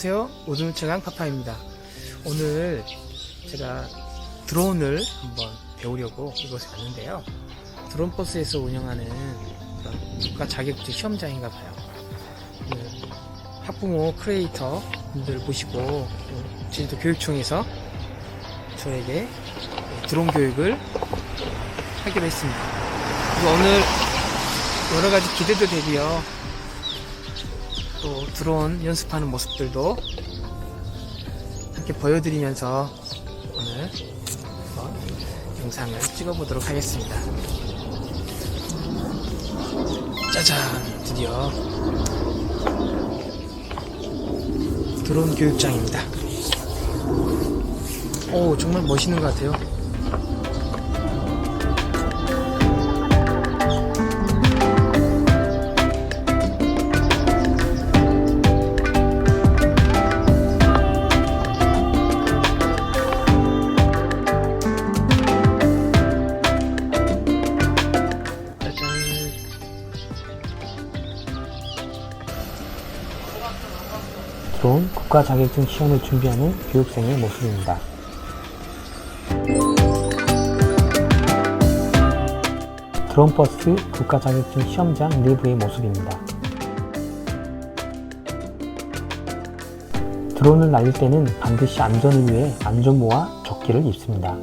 안녕하세요. 우드문 최강 파파입니다. 오늘 제가 드론을 한번 배우려고 이곳에 왔는데요. 드론 버스에서 운영하는 국가 자격증 시험장인가 봐요. 오늘 학부모 크리에이터 분들 모시고 또 제주도 교육청에서 저에게 드론 교육을 하기로 했습니다. 그래서 오늘 여러 가지 기대도 되고요. 또 드론 연습하는 모습들도 함께 보여드리면서 오늘 영상을 찍어보도록 하겠습니다. 짜잔! 드디어 드론 교육장입니다. 오, 정말 멋있는 것 같아요. 드론 국가 자격증 시험을 준비하는 교육생의 모습입니다. 드론 버스 국가 자격증 시험장 내부의 모습입니다. 드론을 날릴 때는 반드시 안전을 위해 안전모와 조끼를 입습니다.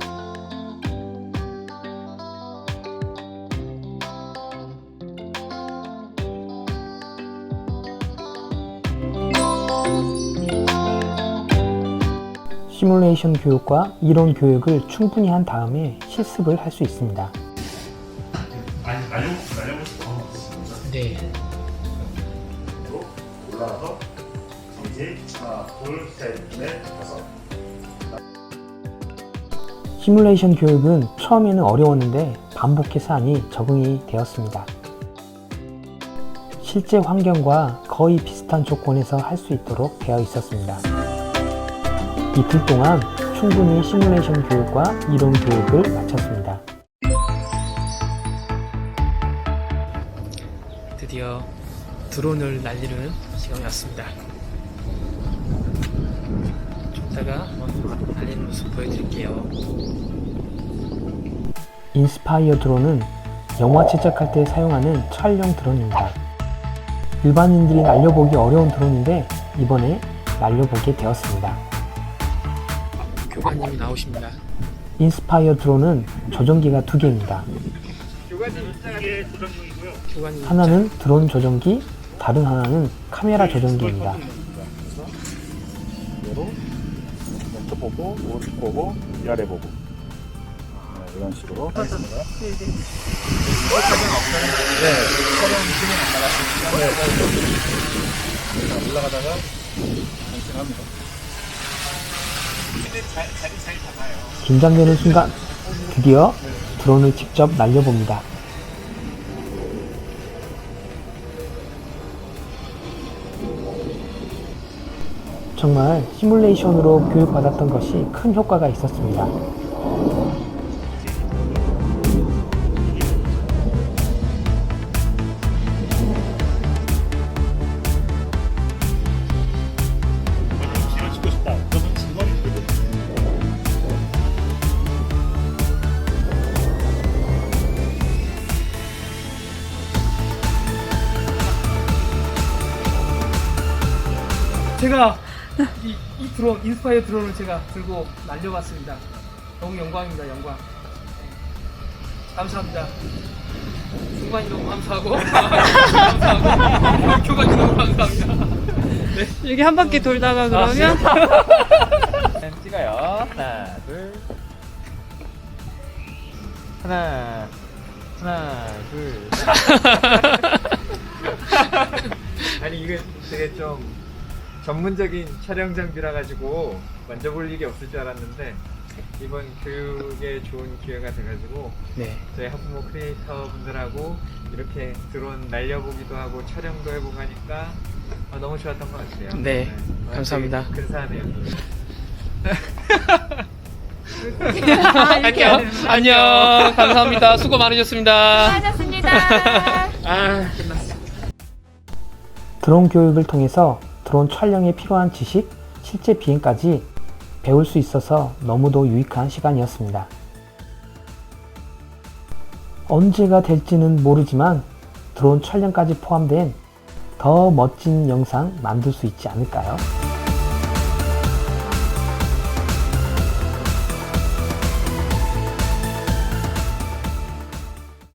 시뮬레이션 교육과 이론 교육을 충분히 한 다음에 실습을 할 수 있습니다. 네. 그리고 올라가서 이제 하나 둘 셋 넷 다섯 시뮬레이션 교육은 처음에는 어려웠는데 반복해서 하니 적응이 되었습니다. 실제 환경과 거의 비슷한 조건에서 할 수 있도록 되어 있었습니다. 이틀 동안 충분히 시뮬레이션 교육과 이론 교육을 마쳤습니다. 드디어 드론을 날리는 시간이 왔습니다. 한번 날리는 모습 보여드릴게요. 인스파이어 드론은 영화 제작할 때 사용하는 촬영 드론입니다. 일반인들이 날려보기 어려운 드론인데 이번에 날려보게 되었습니다. 교관님이 나오십니다. 인스파이어 드론은 조종기가 두 개입니다. 교관님 하나는 드론 조종기, 다른 하나는 카메라 조종기입니다. 위로 왼쪽 보고 오른쪽 보고 위아래 보고 네, 이런 식으로 하겠습니다. 네, 네, 올라가다가 당신합니다. 긴장되는 순간 드디어 드론을 직접 날려봅니다. 정말 시뮬레이션으로 교육받았던 것이 큰 효과가 있었습니다. 제가 이, 이 드론, 인스파이어 드론을 제가 들고 날려봤습니다. 너무 영광입니다, 영광. 감사합니다. 승관이 너무 감사하고, 감사하고, 교관님 너무 감사합니다. 여기 한 바퀴 돌다가 그러면 찍어요. 하나, 둘. 하나, 하나, 둘. 아니 이거 되게 좀 전문적인 촬영 장비라 가지고 만져볼 일이 없을 줄 알았는데 이번 교육에 좋은 기회가 돼가지고 네. 저희 학부모 크리에이터 분들하고 이렇게 드론 날려보기도 하고 촬영도 해보고 하니까 아, 너무 좋았던 것 같아요. 네, 아, 감사합니다. 되게 근사하네요. 안녕. 안녕. 감사합니다. 수고 많으셨습니다. 하셨습니다. 아, 끝났어. 드론 교육을 통해서 드론 촬영에 필요한 지식, 실제 비행까지 배울 수 있어서 너무도 유익한 시간이었습니다. 언제가 될지는 모르지만 드론 촬영까지 포함된 더 멋진 영상 만들 수 있지 않을까요?